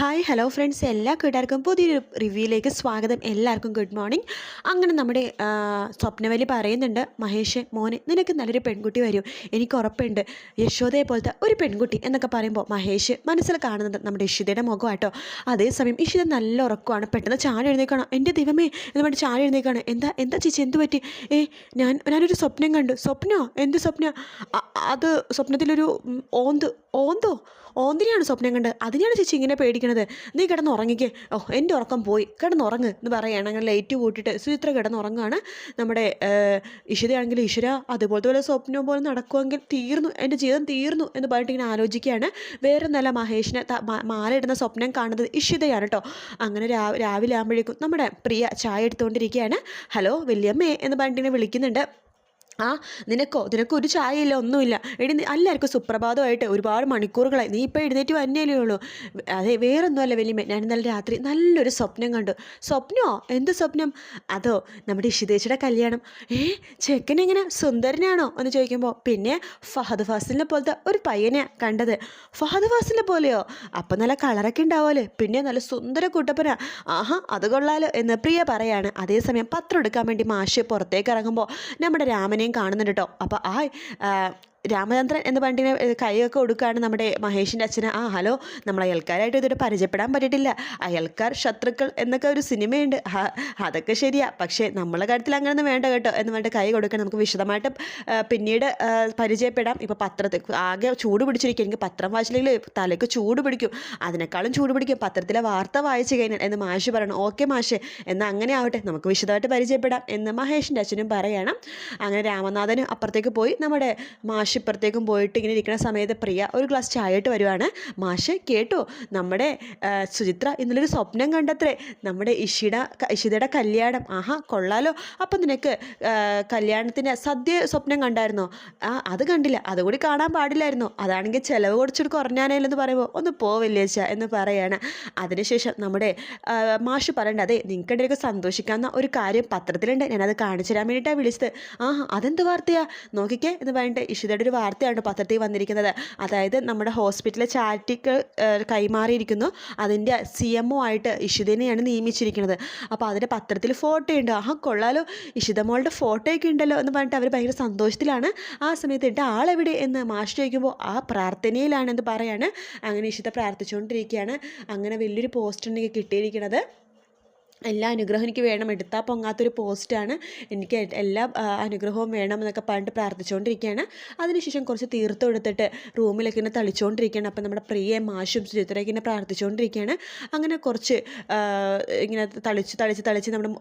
Hi hello friends എല്ലാ കൂട്ടുകാർക്കും പുതിയൊരു റിവ്യൂയിലേക്ക് സ്വാഗതം. എല്ലാവർക്കും ഗുഡ് മോർണിംഗ് അങ്ങനെ നമ്മുടെ സ്വപ്നവലി പറയുന്നുണ്ട് മഹേഷ് മോനെ നിനക്ക് നല്ലൊരു പെൺകുട്ടി വരും. എനിക്ക് ഉറപ്പുണ്ട്. യശോദയെ പോലത്തെ ഒരു പെൺകുട്ടി എന്നൊക്കെ പറയുമ്പോൾ മഹേഷ് മനസ്സിൽ കാണുന്നത് നമ്മുടെ ഇഷിതയുടെ മുഖമാട്ടോ. അതേസമയം ഇഷിത നല്ല ഉറക്കമാണ്. പെട്ടെന്ന് ചാടി എഴുന്നേക്കണം. എന്റെ ദൈവമേ എന്ന് പറഞ്ഞ് ചാടി എഴുന്നേക്കാണ്. എന്താ എന്താ ചേച്ചി എന്ത് പറ്റി? ഏ ഞാൻ ഞാനൊരു സ്വപ്നം കണ്ടു. സ്വപ്നോ? എന്ത് സ്വപ്ന? അത് സ്വപ്നത്തിലൊരു ഓന്ത് ഓന്തോ ഓന്തിനെയാണ് സ്വപ്നം കണ്ട് അതിനെയാണ് ചേച്ചി ഇങ്ങനെ പേടിക്കണത്. നീ കിടന്ന് ഉറങ്ങിക്ക്. ഓ എന്റെ ഉറക്കം പോയി. കിടന്നുറങ്ങ് എന്ന് പറയുകയാണ് അങ്ങനെ ലൈറ്റ് കൂട്ടിയിട്ട് സുചിത്ര കിടന്നുറങ്ങുകയാണ് നമ്മുടെ ഇഷിതയാണെങ്കിൽ ഈശ്വര അതുപോലത്തെ പോലെ സ്വപ്നം പോലെ നടക്കുമെങ്കിൽ തീർന്നു എന്റെ ജീവിതം തീർന്നു എന്ന് പറഞ്ഞിട്ട് ഇങ്ങനെ ആലോചിക്കുകയാണ്. വേറെ നല്ല മഹേഷിനെ മാലയിടുന്ന സ്വപ്നം കാണുന്നത് ഇഷിതയാണ് കേട്ടോ. അങ്ങനെ രാവിലെ ആകുമ്പോഴേക്കും നമ്മുടെ പ്രിയ ചായ എടുത്തുകൊണ്ടിരിക്കുകയാണ്. ഹലോ വല്യമ്മേ എന്ന് പറഞ്ഞിട്ട് ഇങ്ങനെ വിളിക്കുന്നുണ്ട്. ആ നിനക്കോ? ഒരു ചായയില്ല ഒന്നുമില്ല. എടി എല്ലാവർക്കും സുപ്രഭാതമായിട്ട് ഒരുപാട് മണിക്കൂറുകളായി. നീ ഇപ്പോൾ എഴുന്നേറ്റ് വന്നേലേ ഉള്ളൂ. അതെ വേറൊന്നുമല്ല വലിയ ഞാൻ ഇന്നലെ രാത്രി നല്ലൊരു സ്വപ്നം കണ്ടു. സ്വപ്നമോ എന്ത് സ്വപ്നം? അതോ നമ്മുടെ ഇഷിതേച്ചിയുടെ കല്യാണം? ഏ ചെക്കൻ എങ്ങനെ സുന്ദരനാണോ? എന്ന് ചോദിക്കുമ്പോൾ പിന്നെ ഫഹദ് ഫാസിലിനെ പോലത്തെ ഒരു പയ്യനെ കണ്ടത്. ഫഹദ് ഫാസിലിനെ പോലെയോ? അപ്പം നല്ല കളറൊക്കെ ഉണ്ടാവുമല്ലോ? പിന്നെ നല്ല സുന്ദര കുട്ടപ്പന. ആഹാ അത് കൊള്ളാലോ എന്ന് പ്രിയ പറയാണ്. അതേസമയം പത്രം എടുക്കാൻ വേണ്ടി മാഷ് പുറത്തേക്ക് ഇറങ്ങുമ്പോൾ നമ്മുടെ രാമനെയും കാണുന്നുണ്ട് കേട്ടോ അപ്പോൾ ആ രാമചന്ദ്രൻ എന്ന് ഇങ്ങനെ കൈയൊക്കെ കൊടുക്കുകയാണ് നമ്മുടെ മഹേഷിന്റെ അച്ഛന്. ആ ഹലോ നമ്മൾ അയൽക്കാരായിട്ട് ഇതുവരെ പരിചയപ്പെടാൻ പറ്റിയിട്ടില്ല. അയൽക്കാർ ശത്രുക്കൾ എന്നൊക്കെ ഒരു സിനിമയുണ്ട്. അതൊക്കെ ശരിയാ. പക്ഷേ നമ്മളെ കാര്യത്തിൽ അങ്ങനെയൊന്നും വേണ്ട കേട്ടോ എന്ന് പറഞ്ഞിട്ട് കൈ കൊടുക്കണം നമുക്ക് വിശദമായിട്ട് പിന്നീട് പരിചയപ്പെടാം. ഇപ്പോൾ പത്രത്തിൽ ആകെ ചൂട് പിടിച്ചിരിക്കും. എനിക്ക് പത്രം വായിച്ചില്ലെങ്കിൽ തലയ്ക്ക് ചൂട് പിടിക്കും. അതിനേക്കാളും ചൂട് പിടിക്കും. പത്രത്തിലെ വാർത്ത വായിച്ചു കഴിഞ്ഞാൽ എന്ന് മാഷ് പറയണം. ഓക്കെ മാഷ് എന്നാൽ അങ്ങനെ ആവട്ടെ. നമുക്ക് വിശദമായിട്ട് പരിചയപ്പെടാം എന്ന് മഹേഷിന്റെ അച്ഛനും പറയണം. അങ്ങനെ രാമനാഥനും അപ്പുറത്തേക്ക് പോയി. നമ്മുടെ മാഷ് ഇപ്പുറത്തേക്കും പോയിട്ട് ഇങ്ങനെ ഇരിക്കുന്ന സമയത്ത് പ്രിയ ഒരു ഗ്ലാസ് ചായ ആയിട്ട് വരുവാണ്. മാഷ് കേട്ടോ നമ്മുടെ സുചിത്ര ഇന്നലൊരു സ്വപ്നം കണ്ടത്രേ. നമ്മുടെ ഇഷിട ഇഷിതയുടെ കല്യാണം. ആഹാ കൊള്ളാലോ. അപ്പം നിനക്ക് കല്യാണത്തിന്റെ സദ്യ സ്വപ്നം കണ്ടായിരുന്നോ? ആ അത് കണ്ടില്ല. അതുകൂടി കാണാൻ പാടില്ലായിരുന്നു? അതാണെങ്കിൽ ചിലവ് കുറച്ചിട്ട് കുറഞ്ഞാനേലെന്ന് പറയുമ്പോൾ ഒന്ന് പോവില്ലേച്ച എന്ന് പറയാണ്. അതിനുശേഷം നമ്മുടെ മാഷ് പറയണ്ട അതെ നിങ്ങൾക്ക് ഇടയിലൊക്കെ സന്തോഷിക്കാവുന്ന ഒരു കാര്യം പത്രത്തിലുണ്ട്. ഞാനത് കാണിച്ചു തരാൻ വേണ്ടിയിട്ടാണ് വിളിച്ചത്. ആ അതെന്ത് വാർത്തയാ? നോക്കിക്കേ എന്ന് പറഞ്ഞിട്ട് ഇഷിതയുടെ ഒരു വാർത്തയാണ് പത്രത്തിൽ വന്നിരിക്കുന്നത്. അതായത് നമ്മുടെ ഹോസ്പിറ്റലിലെ ചാരിറ്റിക്ക് കൈമാറിയിരിക്കുന്നു. അതിന്റെ സി എം ഒ ആയിട്ട് ഇഷിതനെയാണ് നിയമിച്ചിരിക്കുന്നത്. അപ്പോൾ അതിന്റെ പത്രത്തിൽ ഫോട്ടോ ഉണ്ട്. ആഹാ കൊള്ളാലോ. ഇഷിത മോളുടെ ഫോട്ടോയൊക്കെ ഉണ്ടല്ലോ എന്ന് പറഞ്ഞിട്ട് അവർ ഭയങ്കര സന്തോഷത്തിലാണ്. ആ സമയത്ത് എന്റെ ആളെവിടെ എന്ന് മാഷ് ചോദിക്കുമ്പോൾ ആ പ്രാർത്ഥനയിലാണെന്ന് പറയാണ്. അങ്ങനെ ഇഷിത പ്രാർത്ഥിച്ചുകൊണ്ടിരിക്കുകയാണ്. അങ്ങനെ വലിയൊരു പോസ്റ്റ് എനിക്ക് കിട്ടിയിരിക്കുന്നത്. എല്ലാ അനുഗ്രഹം എനിക്ക് വേണം. എടുത്താൽ പൊങ്ങാത്തൊരു പോസ്റ്റാണ് എനിക്ക് എല്ലാ അനുഗ്രഹവും വേണം എന്നൊക്കെ പറഞ്ഞിട്ട് പ്രാർത്ഥിച്ചുകൊണ്ടിരിക്കുകയാണ് അതിനുശേഷം കുറച്ച് തീർത്ത് കൊടുത്തിട്ട് റൂമിലൊക്കെ ഇങ്ങനെ തളിച്ചുകൊണ്ടിരിക്കുകയാണ് അപ്പം നമ്മുടെ പ്രിയ മാഷും സുചിത്രയൊക്കെ ഇങ്ങനെ പ്രാർത്ഥിച്ചുകൊണ്ടിരിക്കുകയാണ് അങ്ങനെ കുറച്ച് ഇങ്ങനെ തളിച്ച് തളിച്ച് തളിച്ച് നമ്മുടെ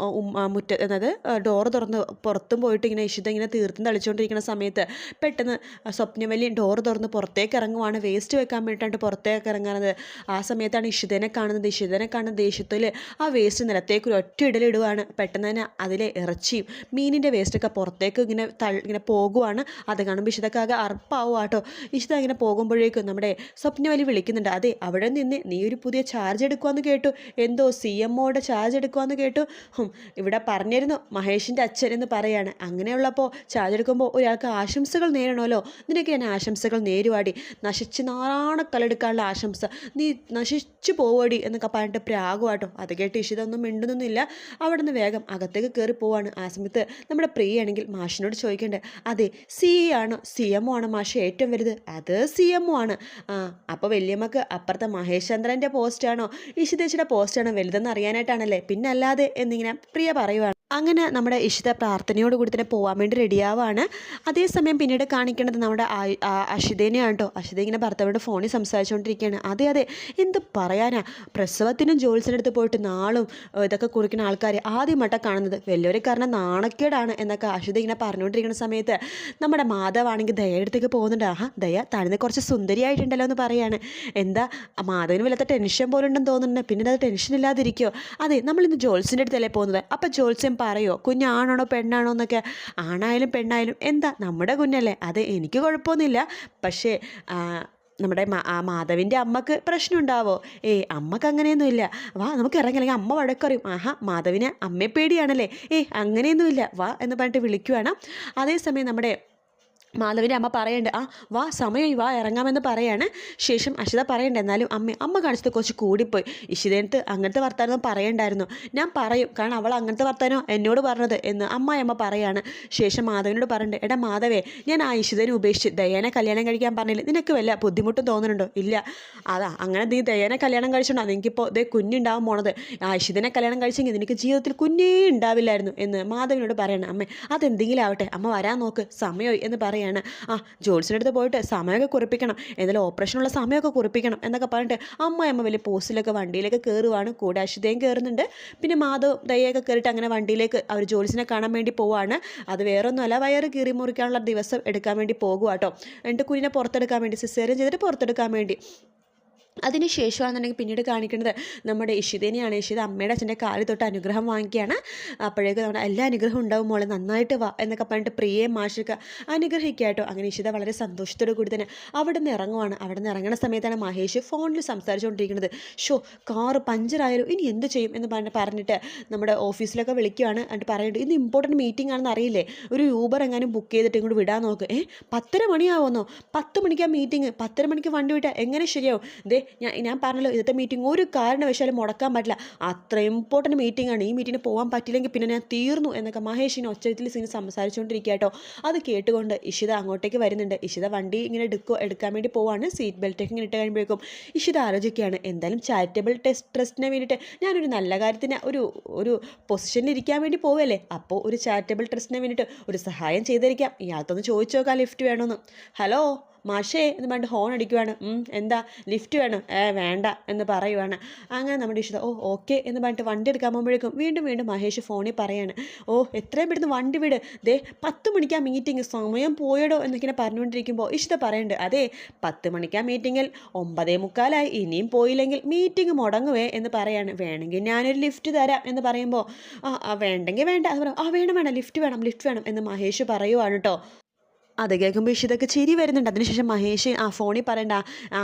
മുറ്റ എന്നത് ഡോറ് തുറന്ന് പുറത്തും പോയിട്ട് ഇങ്ങനെ ഇഷിത ഇങ്ങനെ തീർത്തും തളിച്ചുകൊണ്ടിരിക്കുന്ന സമയത്ത് പെട്ടെന്ന് ആ സ്വപ്നവലി ഡോറ് തുറന്ന് പുറത്തേക്ക് ഇറങ്ങുവാണ്. വേസ്റ്റ് വെക്കാൻ വേണ്ടിയിട്ടാണ് പുറത്തേക്ക് ഇറങ്ങുന്നത് ആ സമയത്താണ് ഇഷിതനെ കാണുന്നത്. ഇഷിതനെ കാണുന്ന ദേഷ്യത്തിൽ ആ വേസ്റ്റ് നിലത്തേക്ക് ഒരു ഒറ്റ ഇടലിടുവാണ്. പെട്ടെന്ന് തന്നെ അതിലെ ഇറച്ചിയും മീനിന്റെ വേസ്റ്റൊക്കെ പുറത്തേക്ക് ഇങ്ങനെ തൾ ഇങ്ങനെ പോകുവാണ്. അത് കാണുമ്പോൾ ഇഷിതക്കാകെ അർപ്പാവും കേട്ടോ ഇഷിത ഇങ്ങനെ പോകുമ്പോഴേക്കും നമ്മുടെ സ്വപ്നവലി വിളിക്കുന്നുണ്ട്. അതെ അവിടെ നിന്ന് നീ ഒരു പുതിയ ചാർജ് എടുക്കുവാന്ന് കേട്ടു. എന്തോ സി എം ഒയുടെ ചാർജ് എടുക്കുവാന്ന് കേട്ടു. ഇവിടെ പറഞ്ഞിരുന്നു മഹേഷിന്റെ അച്ഛൻ എന്ന് പറയാണ്. അങ്ങനെയുള്ളപ്പോൾ ചാർജ് എടുക്കുമ്പോൾ ഒരാൾക്ക് ആശംസകൾ നേരണമല്ലോ. നിനക്ക് ഞാൻ ആശംസകൾ നേരുവാടി. നശിച്ച് നാറാണക്കലെടുക്കാനുള്ള ആശംസ. നീ നശിച്ചു പോവടി എന്നൊക്കെ പറഞ്ഞിട്ട് പ്രാഗുവാട്ടോ. അത് കേട്ട് ഇഷിത ഒന്നും മിണ്ടുന്നൊന്നുമില്ല. അവിടെ നിന്ന് വേഗം അകത്തേക്ക് കയറി പോവാണ് ആ സമയത്ത്. നമ്മുടെ പ്രിയാണെങ്കിൽ മാഷിനോട് ചോദിക്കേണ്ടത് അതെ സി ആണോ? സി എം ഒ ആണോ മാഷ്? ഏറ്റവും വലുത്? അത് സി എം ഒ ആണ്. ആ അപ്പോൾ വലിയമ്മക്ക് അപ്പുറത്തെ മഹേഷ് ചന്ദ്രന്റെ പോസ്റ്റാണോ ഇഷിതേച്ചിയുടെ പോസ്റ്റാണോ വലുതെന്ന് അറിയാനായിട്ടാണല്ലേ. പിന്നല്ലാതെ എന്നിങ്ങനെ പ്രിയ പറയുവാണ്. അങ്ങനെ നമ്മുടെ ഇഷിത പ്രാർത്ഥനയോട് കൂടി തന്നെ പോകാൻ വേണ്ടി റെഡിയാവാണ്. അതേസമയം പിന്നീട് കാണിക്കേണ്ടത് നമ്മുടെ അഷിതേനെയാണ് കേട്ടോ അഷിത ഇങ്ങനെ ഭർത്താവിന്റെ ഫോണിൽ സംസാരിച്ചുകൊണ്ടിരിക്കുകയാണ്. അതെ അതെ എന്ത് പറയാനാ? പ്രസവത്തിനും ജോത്സ്യനടുത്ത് പോയിട്ട് നാളും ഇതൊക്കെ കുറിക്കുന്ന ആൾക്കാരെ ആദ്യമായിട്ടാണ് കാണുന്നത്. വലിയവരെ കാരണം നാണക്കേടാണ് എന്നൊക്കെ അഷിത ഇങ്ങനെ പറഞ്ഞുകൊണ്ടിരിക്കുന്ന സമയത്ത് നമ്മുടെ മാധവാണെങ്കിൽ ദയ അടുത്തേക്ക് പോകുന്നുണ്ട്. ആഹാ ദയ തഴുന്ന് കുറച്ച് സുന്ദരിയായിട്ടുണ്ടല്ലോ എന്ന് പറയാണ്. എന്താ മാധവിന് വല്ലാത്ത ടെൻഷൻ പോലുണ്ടെന്ന് തോന്നുന്നുണ്ട്. പിന്നെ അത് ടെൻഷൻ ഇല്ലാതിരിക്കുമോ അതെ നമ്മളിന്ന് ജോത്സ്യന്റെ അടുത്തല്ലേ പോകുന്നത്. അപ്പോൾ ജോത്സ്യം പറയോ? കുഞ്ഞാണാണോ പെണ്ണാണോ എന്നൊക്കെ. ആണായാലും പെണ്ണായാലും എന്താ? നമ്മുടെ കുഞ്ഞല്ലേ. അത് എനിക്ക് കുഴപ്പമൊന്നുമില്ല. പക്ഷേ നമ്മുടെ മാധവിന്റെ അമ്മയ്ക്ക് പ്രശ്നം ഉണ്ടാവോ ഏയ് അമ്മയ്ക്ക് അങ്ങനെയൊന്നുമില്ല. വാ നമുക്ക് ഇറങ്ങി. അല്ലെങ്കിൽ അമ്മ വഴക്കറിയും. ആഹാ മാധവിന് അമ്മയെ പേടിയാണല്ലേ? ഏയ് അങ്ങനെയൊന്നുമില്ല. വാ എന്ന് പറഞ്ഞിട്ട് വിളിക്കുവാണ്. അതേസമയം നമ്മുടെ മാധവിന്റെ അമ്മ പറയണ്ട് ആ വാ സമയമായി വാ ഇറങ്ങാമെന്ന് പറയാണ്. ശേഷം അഷിത പറയണ്ട എന്നാലും അമ്മ അമ്മ കാണിച്ചത് കുറച്ച് കൂടിപ്പോയി. ഇഷിതേനത്ത് അങ്ങനത്തെ വർത്താനം പറയണ്ടായിരുന്നു. ഞാൻ പറയും കാരണം അവൾ അങ്ങനത്തെ വർത്താനോ എന്നോട് പറഞ്ഞത് എന്ന് അമ്മയമ്മ പറയാണ്. ശേഷം മാധവനോട് പറയണ്ട് എടാ മാധവേ ഞാൻ ആ ഇഷിതനെ ഉപേക്ഷിച്ച് ദയാനെ കല്യാണം കഴിക്കാൻ പറഞ്ഞില്ല? നിനക്ക് വല്ല ബുദ്ധിമുട്ടും തോന്നുന്നുണ്ടോ ഇല്ല. അതാ അങ്ങനെ നീ ദയാനെ കല്യാണം കഴിച്ചിട്ടുണ്ടോ നിനക്കിപ്പോൾ ദേ കുഞ്ഞുണ്ടാവാൻ പോണത്. ആ ഇഷിതനെ കല്യാണം കഴിച്ചെങ്കിൽ നിനക്ക് ജീവിതത്തിൽ കുഞ്ഞേ ഉണ്ടാവില്ലായിരുന്നു എന്ന് മാധവനോട് പറയണം അമ്മ. അതെന്തെങ്കിലും ആവട്ടെ അമ്മ വരാൻ നോക്ക്. സമയമായി എന്ന് പറയാണ് ആ ജോൽസിന്റെ അടുത്ത് പോയിട്ട് സമയമൊക്കെ കുറിപ്പിക്കണം എന്നാലും ഓപ്പറേഷനുള്ള സമയമൊക്കെ കുറിപ്പിക്കണം എന്നൊക്കെ പറഞ്ഞിട്ട് അമ്മയമ്മ വലിയ പോസ്റ്റിലൊക്കെ വണ്ടിയിലൊക്കെ കയറുവാണ്. കൂടെ അശ്വതയും കയറുന്നുണ്ട്. പിന്നെ മാധവ് ദയൊക്കെ കയറിയിട്ട് അങ്ങനെ വണ്ടിയിലേക്ക് അവർ ജോൽസിനെ കാണാൻ വേണ്ടി പോവാണ്. അത് വേറൊന്നുമല്ല വയറ് കീറി മുറിക്കാനുള്ള ദിവസം എടുക്കാൻ വേണ്ടി പോകുക കേട്ടോ എന്നിട്ട് കുഞ്ഞിനെ പുറത്തെടുക്കാൻ വേണ്ടി സിസേറിയൻ ചെയ്തിട്ട് പുറത്തെടുക്കാൻ വേണ്ടി. അതിന് ശേഷമാണെന്നുണ്ടെങ്കിൽ പിന്നീട് കാണിക്കുന്നത് നമ്മുടെ ഇഷിതേനെയാണ്. ഇഷിത അമ്മയുടെ അച്ഛന്റെ കാലിൽ തൊട്ട് അനുഗ്രഹം വാങ്ങിക്കുകയാണ്. അപ്പോഴേക്കും നമ്മുടെ എല്ലാ അനുഗ്രഹം ഉണ്ടാവും. മോളെ നന്നായിട്ട് വാ എന്നൊക്കെ പറഞ്ഞിട്ട് പ്രിയെ മാഷൊക്കെ അനുഗ്രഹിക്കുക അങ്ങനെ ഇഷിത വളരെ സന്തോഷത്തോടു കൂടി തന്നെ അവിടെ നിന്ന് ഇറങ്ങുവാണ്. അവിടെ നിന്ന് ഇറങ്ങുന്ന സമയത്താണ് മഹേഷ് ഫോണിൽ സംസാരിച്ചുകൊണ്ടിരിക്കുന്നത്. ഷോ കാറ് പഞ്ചറായാലും? ഇനി എന്ത് ചെയ്യും എന്ന് പറഞ്ഞ് പറഞ്ഞിട്ട് നമ്മുടെ ഓഫീസിലൊക്കെ വിളിക്കുകയാണ് എന്നിട്ട് പറയുന്നുണ്ട് ഇന്ന് ഇമ്പോർട്ടന്റ് മീറ്റിംഗ് ആണെന്ന് അറിയില്ലേ? ഒരു യൂബർ എങ്ങാനും ബുക്ക് ചെയ്തിട്ട് ഇങ്ങോട്ട് വിടാൻ നോക്ക്. ഏ പത്തര മണിയാവുന്നോ പത്ത് മണിക്കാണ് മീറ്റിംഗ് പത്തര മണിക്ക് വണ്ടി വിട്ടാൽ എങ്ങനെ ശരിയാവും? ദേ ഞാൻ ഞാൻ പറഞ്ഞല്ലോ ഇന്നത്തെ മീറ്റിംഗ് ഒരു കാരണവശാലും മുടക്കാൻ പറ്റില്ല. അത്ര ഇമ്പോർട്ടന്റ് മീറ്റിംഗ് ആണ്. ഈ മീറ്റിങ്ങിന് പോകാൻ പറ്റില്ലെങ്കിൽ പിന്നെ ഞാൻ തീർന്നു എന്നൊക്കെ മഹേഷിന് ഒച്ചത്തിൽ സീന് സംസാരിച്ചുകൊണ്ടിരിക്കുക കേട്ടോ. അത് കേട്ടുകൊണ്ട് ഇഷിത അങ്ങോട്ടേക്ക് വരുന്നുണ്ട്. ഇഷിത വണ്ടി ഇങ്ങനെ എടുക്കുക എടുക്കാൻ വേണ്ടി പോവാണ്. സീറ്റ് ബെൽറ്റ് ഒക്കെ ഇങ്ങനെ ഇട്ട് കഴിയുമ്പോഴേക്കും ഇഷിത ആലോചിക്കുകയാണ് എന്തായാലും ചാരിറ്റബിൾ ടെസ്റ്റ് ട്രസ്റ്റിന് വേണ്ടിയിട്ട് ഞാനൊരു നല്ല കാര്യത്തിന് ഒരു ഒരു പൊസിഷനിൽ ഇരിക്കാൻ വേണ്ടി പോവല്ലേ അപ്പോൾ ഒരു ചാരിറ്റബിൾ ട്രസ്റ്റിന് വേണ്ടിയിട്ട് ഒരു സഹായം ചെയ്തിരിക്കാം. ഇയാൾക്കൊന്ന് ചോദിച്ചു നോക്കാം ലിഫ്റ്റ് വേണമെന്ന് ഹലോ? മാഷേ എന്ന് പറഞ്ഞിട്ട് ഹോൺ അടിക്കുവാണ്. എന്താ? ലിഫ്റ്റ് വേണം? ഏ വേണ്ട എന്ന് പറയുവാണ്. അങ്ങനെ നമ്മുടെ ഇഷ്ടം ഓ ഓക്കെ എന്ന് പറഞ്ഞിട്ട് വണ്ടി എടുക്കാൻ പോകുമ്പോഴേക്കും വീണ്ടും വീണ്ടും മഹേഷ് ഫോണിൽ പറയാണ്. ഓ എത്രയും പെട്ടെന്ന് വണ്ടി വിട്. ദേ പത്ത് മണിക്കാ മീറ്റിംഗ് സമയം പോയടോ എന്നൊക്കെ പറഞ്ഞുകൊണ്ടിരിക്കുമ്പോൾ ഇഷിത പറയുന്നുണ്ട് അതെ പത്ത് മണിക്കാ മീറ്റിങ്ങിൽ ഒമ്പതേ മുക്കാലായി ഇനിയും പോയില്ലെങ്കിൽ മീറ്റിംഗ് മുടങ്ങുവേ എന്ന് പറയാണ്. വേണമെങ്കിൽ ഞാനൊരു ലിഫ്റ്റ് തരാം എന്ന് പറയുമ്പോൾ ആ, വേണ്ടെങ്കിൽ വേണ്ട. അത് പറയാം ആ വേണം വേണം ലിഫ്റ്റ് വേണം ലിഫ്റ്റ് വേണം എന്ന് മഹേഷ് പറയുവാണ് കേട്ടോ അത് കേൾക്കുമ്പോൾ ഇഷിതൊക്കെ ചിരി വരുന്നുണ്ട്. അതിനുശേഷം മഹേഷ് ആ ഫോണിൽ പറയണ്ട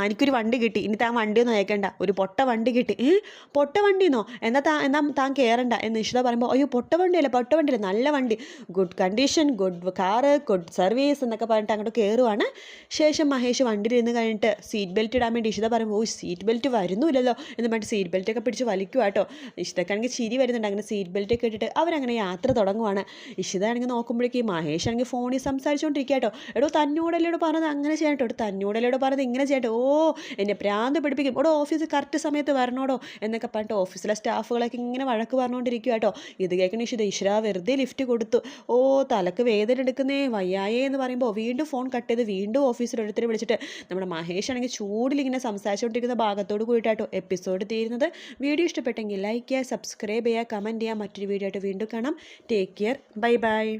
എനിക്കൊരു വണ്ടി കിട്ടി. ഇനി താൻ വണ്ടിയൊന്നും അയക്കണ്ട. ഒരു പൊട്ട വണ്ടി കിട്ടി. ഏ? പൊട്ട വണ്ടിന്നോ? എന്നാൽ താ എന്നാൽ താൻ കയറണ്ട എന്ന് ഇഷിത പറയുമ്പോൾ അയ്യോ പൊട്ട വണ്ടിയല്ല പൊട്ട വണ്ടിയല്ല. നല്ല വണ്ടി. Good condition good car good service എന്നൊക്കെ പറഞ്ഞിട്ട് അങ്ങോട്ട് കയറുവാണ് ശേഷം മഹേഷ് വണ്ടിയിലിരുന്ന് കഴിഞ്ഞിട്ട് സീറ്റ് ബെൽറ്റ് ഇടാൻ വേണ്ടി ഇഷിത പറയുമ്പോൾ ഓ സീറ്റ് ബെൽറ്റ് വരുന്നില്ലല്ലോ. എന്ന് പറഞ്ഞിട്ട് സീറ്റ് ബെൽറ്റ് ഒക്കെ പിടിച്ച് വലിക്കുക കേട്ടോ. ഇഷിതക്കാണെങ്കിൽ ചിരി വരുന്നുണ്ട്. അങ്ങനെ സീറ്റ് ബെൽറ്റ് ഒക്കെ ഇട്ടിട്ട് അവരങ്ങനെ യാത്ര തുടങ്ങുവാണ്. ഇഷിത ആണെങ്കിൽ നോക്കുമ്പോഴേക്കും മഹേഷ് ആണെങ്കിൽ ഫോണിൽ സംസാരിച്ചുകൊണ്ടിരിക്കുക കേട്ടോ എടോ തന്നോടല്ലോട് പറഞ്ഞത് അങ്ങനെ ചെയ്യട്ടോ എടോ തന്നോടല്ലോട് പറഞ്ഞത് ഇങ്ങനെ ചെയ്യട്ടെ. ഓ എന്നെ പ്രാന്ത് പിടിപ്പിക്കും. എടോ ഓഫീസ് കറക്റ്റ് സമയത്ത് വരണോടോ എന്നൊക്കെ പറഞ്ഞിട്ട് ഓഫീസിലെ സ്റ്റാഫുകളൊക്കെ ഇങ്ങനെ വഴക്ക് പറഞ്ഞുകൊണ്ടിരിക്കുക കേട്ടോ. ഇത് കേൾക്കണ ഇഷ്ട ഈശ്വര വെറുതെ ലിഫ്റ്റ് കൊടുത്തു. ഓ തലക്ക് വേദന എടുക്കുന്നേ വയ്യായേ എന്ന് പറയുമ്പോൾ വീണ്ടും ഫോൺ കട്ട് ചെയ്ത് വീണ്ടും ഓഫീസിൽ ഓരോരുത്തരെ വിളിച്ചിട്ട് നമ്മുടെ മഹേഷ് ആണെങ്കിൽ ചൂടിലിങ്ങനെ സംസാരിച്ചുകൊണ്ടിരിക്കുന്ന ഭാഗത്തോട് കൂടിയിട്ടാട്ടോ എപ്പിസോഡ് തീരുന്നത്. വീഡിയോ ഇഷ്ടപ്പെട്ടെങ്കിൽ ലൈക്ക് ചെയ്യുക സബ്സ്ക്രൈബ് ചെയ്യുക കമന്റ് ചെയ്യുക. മറ്റൊരു വീഡിയോ ആയിട്ട് വീണ്ടും കാണാം. Take care bye bye